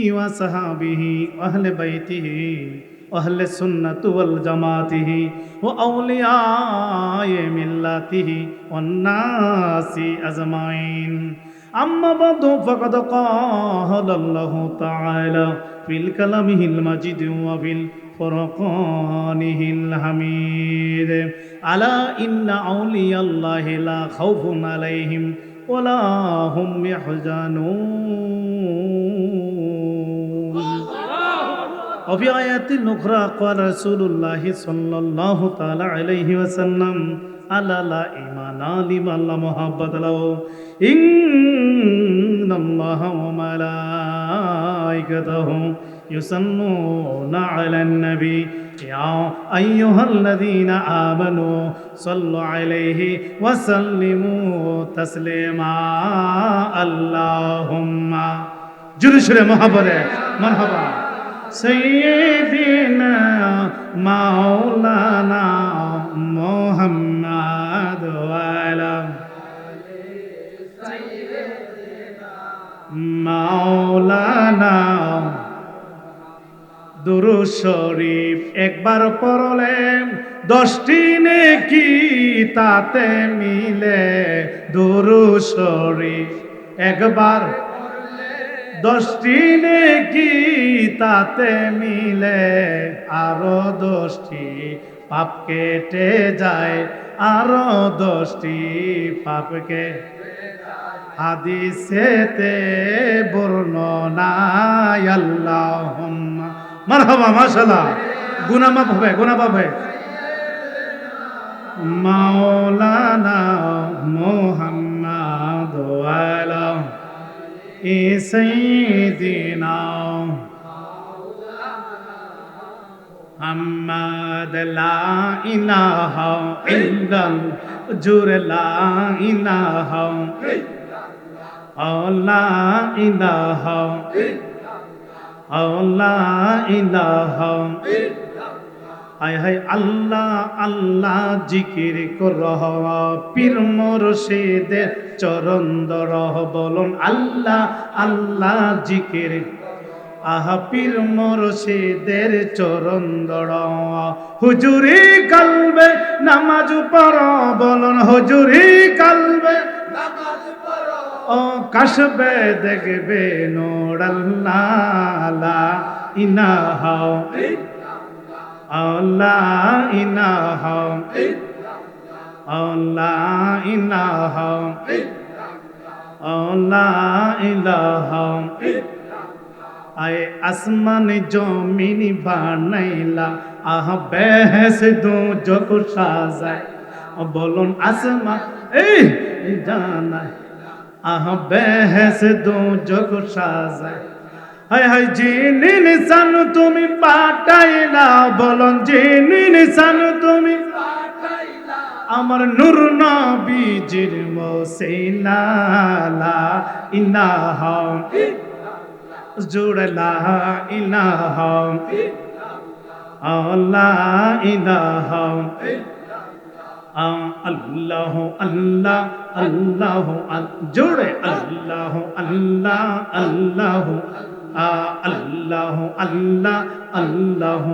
وصحابه وأهل بيته وأهل السنة والجماعته وأولياء ملته والناس أجمعين أما بعد فقد قال الله تعالى في الكلامه المجيد وفي الفرقانه الحميد ألا إن أولياء الله لا خوف عليهم ولا هم يحزنون وفي آيات أخرى قال رسول الله صلى الله تعالى عليه وسلم ألا لا إيمان لمن لا محبة له إن الله وملائكته يصلون على النبي يا أيها الذين آمنوا صلوا عليه وسلموا تسليما اللهم جرشر محبة مرحبا সৈদিনা মাওলানা মোহাম্মদ মাওলানা দুরু শরীফ একবার পড়লে দশটি নেকি তাতে মিলে। দুরু শরীফ একবার দশটি নেকি তাতে মিলে, আরও দশটি পাপ কেটে যায়, আরও দশটি পাপকে হাদিসেতে বর্ণনায় আল্লাহুম্মা। মারহাবা, মাশাআল্লাহ। গুনাহ মাফ হবে, গুনাহ মাফ হবে। মাওলানা মুহাম্মদ سيدنا محمد لا إله إلا جور لا إله أو لا إله أو لا إله হায় হায় আল্লাহ আল্লাহ জিকির করহ পীর মোরশেদের চরণ দরহ বলুন আল্লাহ আল্লাহ জিকির। আহা পীর মোরশেদের চরণ দড় হুজুরি কালবে নামাজ পড়, বলুন হুজুরি কালবে ও কাশবে দেখবে নোড়াল্লা ইনাহা আল্লাহ ইনাহা আল্লাহ ইলাহা আয় আসমান জমিন বানাইলা, আহ বেহেস দু জগ সাজায়। বলুন আসমান, এই জানায় আহ বেহেস দু জগ সাজায়। হায় হায় জিনি নিশান তুমি পাঠাইলা, বলুন জিনি নিশান তুমি আমার নূর নবীজির মসিলা ইনাহা জুড়লা ইলাহা আল্লাহ ইলাহা আল্লাহ আল্লাহ আল্লাহ জোড়ে আল্লাহ আল্লাহ আল্লাহ। আল্লাহ আল্লাহ আল্লাহ।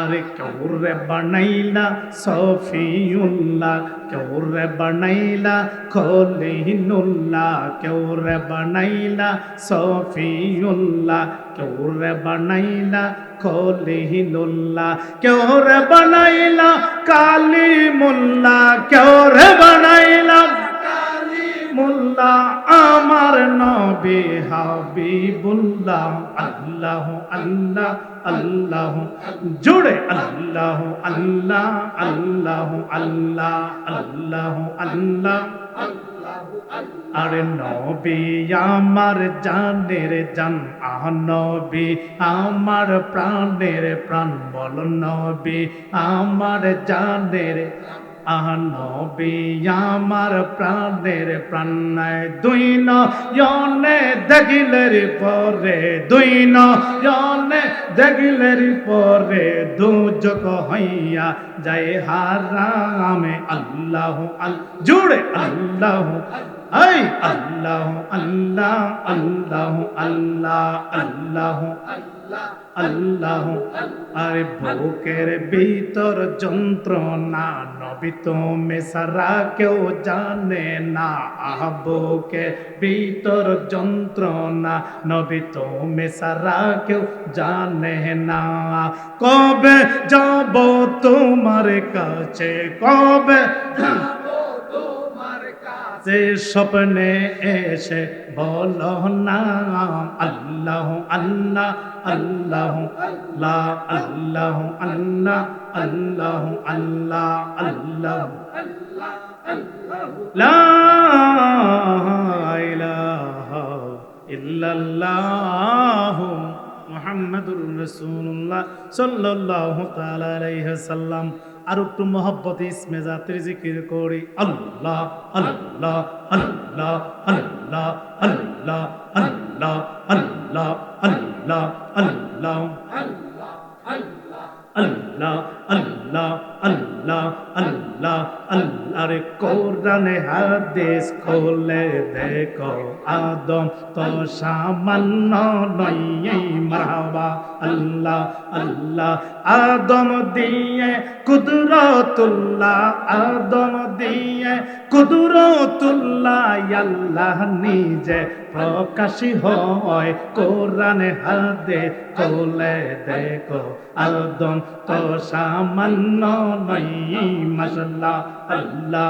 আরে কেউরে বানাইলা সফিউল্লাহ, কেউরে বানাইলা খলিনুল্লাহ কেউরে বানাইলা সফিউল্লাহ, কেউরে বানাইলা খলিনুল্লাহ কেউরে বানাইলা কালিমুল্লাহ, কেউরে বানাইলা মোল্লা আমার নবী হাবিবুল্লাহ, আল্লাহ আল্লাহ আল্লাহ জোড়ে আল্লাহ আল্লাহ আল্লাহ আল্লাহ আল্লাহ আল্লাহ। আরে নবী, আমার জানের জান নবী, আমার প্রাণের প্রাণ বল নবী, আমার জানের আহ নবী আমার প্রাণের প্রাণায় দুই নয়নে দেখিলের পরে, দুই নয়নে দেখিলের পরে দুজক হইয়া যায় হারামে। আল্লাহ আল জুড়ে আল্লাহ এই, আল্লাহ আল্লাহ আল্লাহ আল্লাহ আল্লাহ আল্লাহ আরে বুকের ভিতর যন্ত্রণা, নবী তুমি সারা কেউ জানে না। আহ, বুকের ভিতর যন্ত্রণা, নবী তুমি সারা কেউ জানে না। কবে যাব তোমার কাছে? কবে যে স্বপ্নে এসে বলো না আল্লাহ আল্লাহ আল্লাহ আল্লাহ আল্লাহ আল্লাহ আল্লাহ আল্লাহ আল্লাহ ইল্লাল্লাহ মুহাম্মাদুর রাসূলুল্লাহ সাল্লাল্লাহু তাআলা আলাইহি সাল্লাম আর একটু মোহব্বত ইসমে জাতির জিকির করি আল্লাহ আল্লাহ আল্লাহ আল্লাহ আল্লাহ আল্লাহ আল্লাহ আল্লাহ আল্লাহ আল্লাহ আল্লাহ আল্লাহ আল্লাহ আল্লাহ রে কোরআনে হাদিস খোলে দেখো। আদম তো সামান্য নয় মারহাবা আল্লাহ আল্লাহ, আদম দিয়ে কুদরতুল্লাহ, আদম দিয়ে কুদরতুল্লাহ, আল্লাহ নিজে প্রকাশী হয়। কোরআনে হাদে কোলে দেখো। আদম تو سامن نہیں مسئلہ আল্লাহ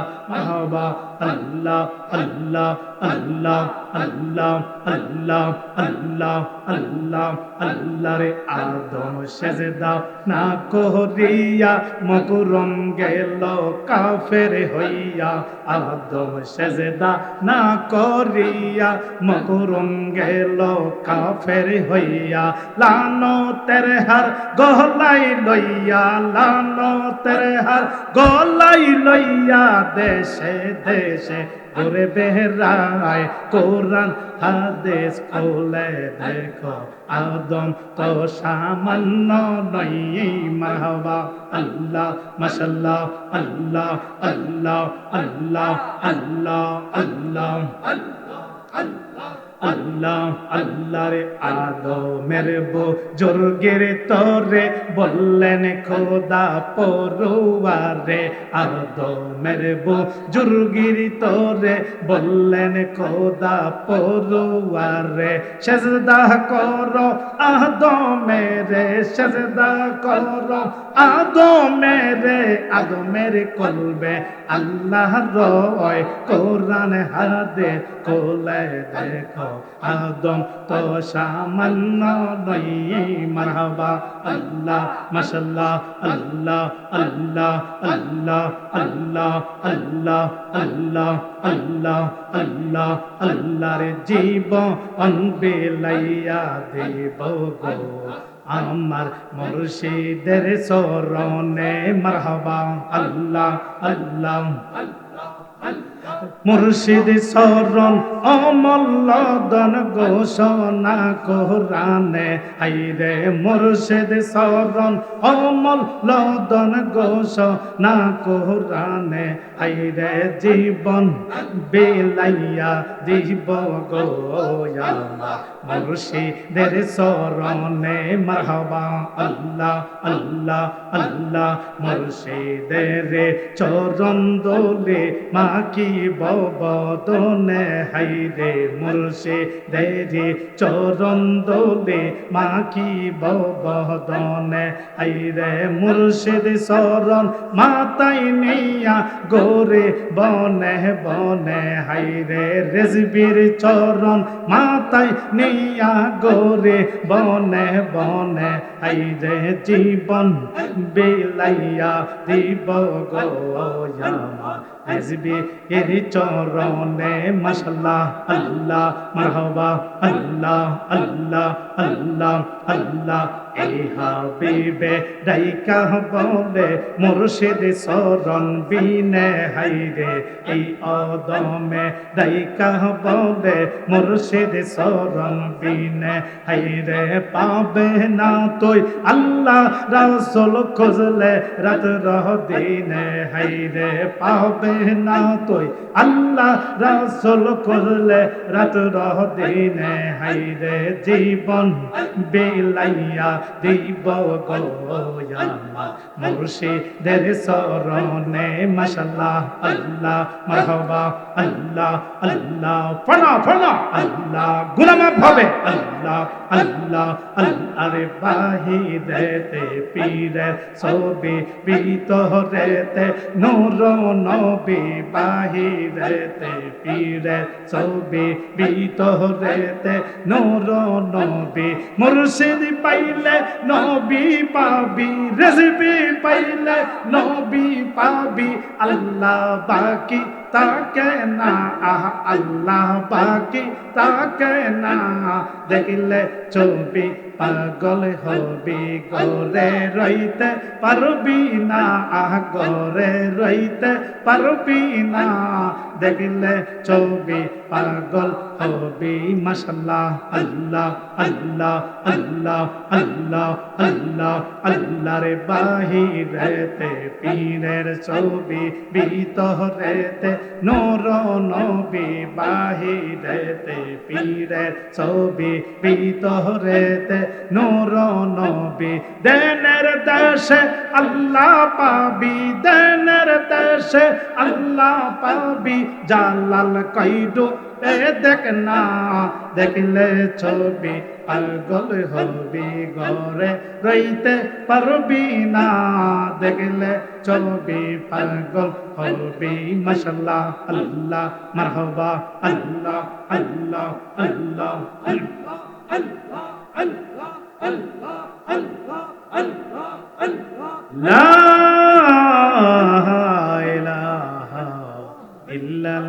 আল্লাহ আল্লাহ আল্লাহ আল্লাহ আল্লাহ আল্লাহ আল্লাহ আল্লাহ রে আদম সেজদা না মকুরম গেল কাফের হইয়া, আদম সেজদা না করিয়া মকুরম গেল কাফের হইয়া লানো তেরে হার গহলাই লইয়া লানো তেরে হার গলাই লইয়া দেশে দেশে ঘুরে বেহরায় কোরআন হাদেশ খোলে দেখো, আদম তো সামান্য নই মাহবা। আল্লাহ, মাশাল্লাহ, আল্লাহ আল্লাহ আল্লাহ আল্লাহ আল্লাহ আল্লাহ আল্লাহ। আল্লাহ, আল্লাহরে আদমের বুজুর্গের তরে বললেন, খোদা পড়ুয়ারে আদমের বুজুর্গের তরে বললেন, খোদা পড়ুয়ারে সেজদা কর আদমের, সেজদা কর আদমের আদমের কলবে আল্লাহ রয়। কোরআন হাদে কোলে দেখো আদম তো সামান্য নই মারহাবা, আল্লাহ, মাশাল্লাহ, আল্লাহ আল্লাহ আল্লাহ আল্লাহ আল্লাহ আল্লাহ আল্লাহ আল্লাহ আল্লাহ রে জীবন বেলাইয়া দেব গো। আমার মুর্শিদের সরণে মারহাবা, আল্লাহ আল্লাহ মুর্শিদ শরণ অমল্লদন ঘোষণা কোরআনে। আইরে মুর্শিদ শরণ অমল্লদন ঘোষণা কোরআনে। আইরে জীবন বেলাইয়া দিব গোয়া মুর্শিদের শরণে মারহাবা আল্লাহ আল্লাহ আল্লাহ, মুর্শিদের চরণ দোলে মা কি বদনে হাইরে মুর্শিদের চরণ দোলে মা কি বদনে হাইরে মুর্শিদ শরণ মাতাই নিয়া গোরে বনে বনে হাইরে রেজবির চরণ মাতাই নিয়া গোরে বনে বনে হাইরে জীবন বিলাইয়া দিব গোয়ামা হাজবি এর চরণে মাশাল্লাহ আল্লাহ মারহাবা আল্লাহ আল্লাহ আল্লাহ আল্লাহ। এই হাবিবে ডাইকা বলে মুর্শিদ শরণ বিনে হাইরে। এই অদমে ডাইকা বলে মুর্শিদ শরণ বিনে হাইরে। পাবে না তুই আল্লাহ রাসূল খুঁজলে রাত রহ দিনে হাইরে। পাবে না তুই আল্লাহ রাসূল খুঁজলে রাত রহ দিনে হাইরে। জীবন বিলাইয়া দিব গোয়ামা মুর্শিদের শরণে মাশাল্লাহ আল্লাহ, মারহাবা, আল্লাহ আল্লাহ, ফনা ফনা, আল্লাহ গুলামাত হবে আল্লাহ আল্লাহ আল্লাহ রে বাহিরেতে পীরের ছবি ভিতরেতে নূর নবী বাহিরেতে পীরের ছবি ভিতরেতে নূর নবী মুর্শিদ পাইলে নবী পাবি, রেসিপি পাইলে নবী পাবি, আল্লাহ বাকি তাকে না আল্লাহ বাকি তাকে না দেখলে ছবি পাগল হবি গরে রইতে পারবি না গরে রইতে পারবি না। দেখলে ছবি পাগল হবি মাশাল্লাহ আল্লাহ আল্লাহ আল্লাহ আল্লাহ আল্লাহ আল্লাহ রে বাহিরেতে, পীরের ছবি ভিতরেতে নর নবী বাহিরেতে পীরের ছবি ভিতরেতে নূর নবী। দেনের দেশে আল্লাহ পাবি, দেনের দেশে আল্লাহ পাবি। জালাল কইডু এ দেখ না, দেখলে ছবি পাগল হবি ঘরে রইতে পারবি না দেখলে ছবি পাগল হবি মাশাল্লাহ আল্লাহ মারহাবা আল্লাহ আল্লাহ আল্লাহ আল্লাহ আল্লাহ আল্লাহ আল্লাহ আল্লাহ আল্লাহ আল্লাহ